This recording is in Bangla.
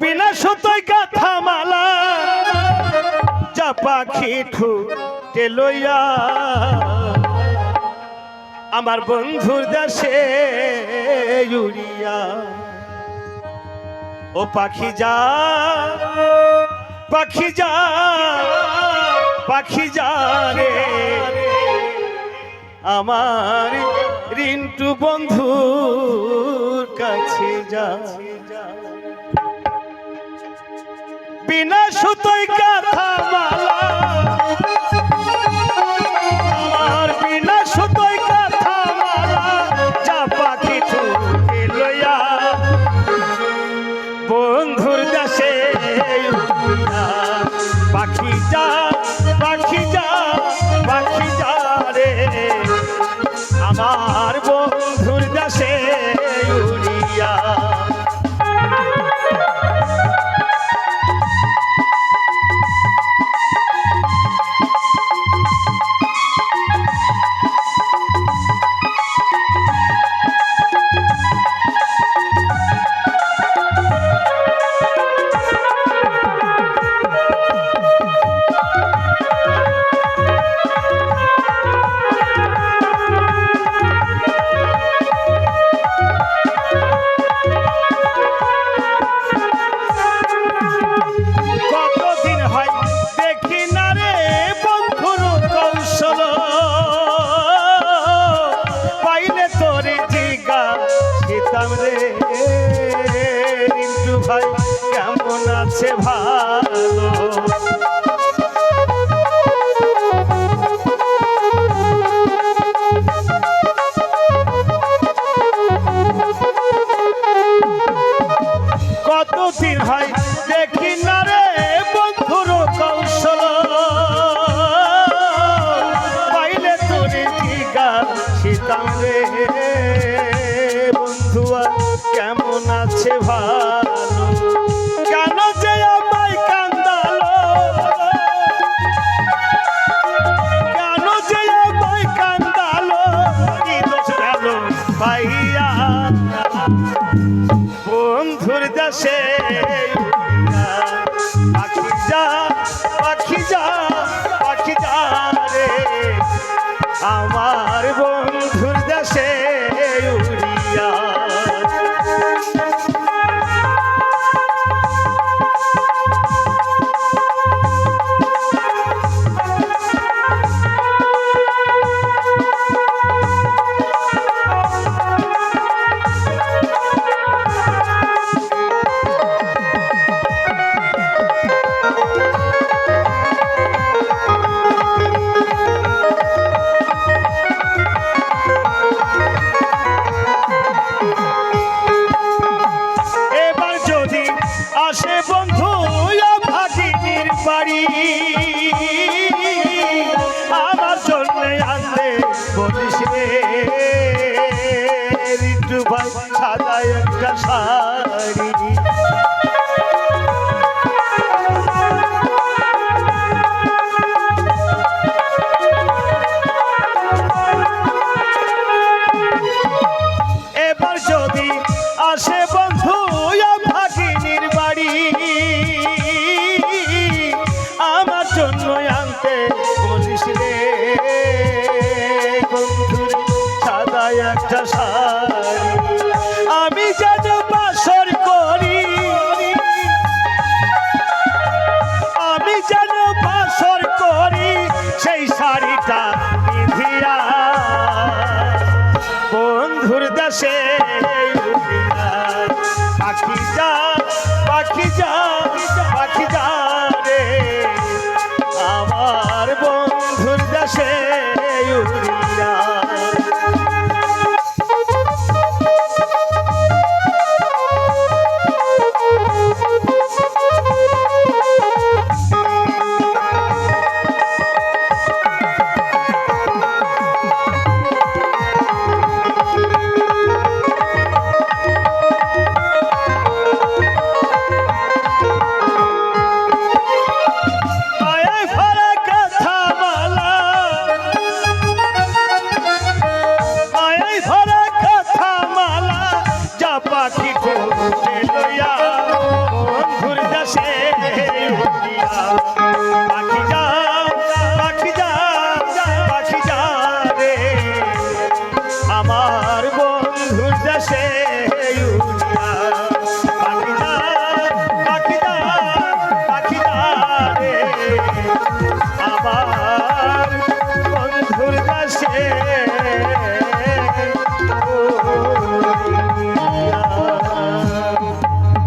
বিনা সুতোয় কাঁথা মালা, যা পাখি ঠুটে লইয়া। আমার বন্ধুর দেশে উড়িয়া, ও পাখি যা পাখি যা পাখি যা রে। আমার রিন্টু বন্ধুর কাছে যা। বিনা সুতোয় কাঁথা মালা আমার বিনা সুতোয় কাঁথা মালা, যা পাখি ঠুকে লইয়া বন্ধুর দেশে। পাখি সীতাম রে রিন্টু ভাই কেমন আছে ভালো? বন্ধুয়া কেমন আছে ভালো আসে বন্ধু ভাগিনীর বাড়ি। আমার জন্য আসে বলিস রে। ঋতু ভাই সাদা একটা শাড়ি। দেশে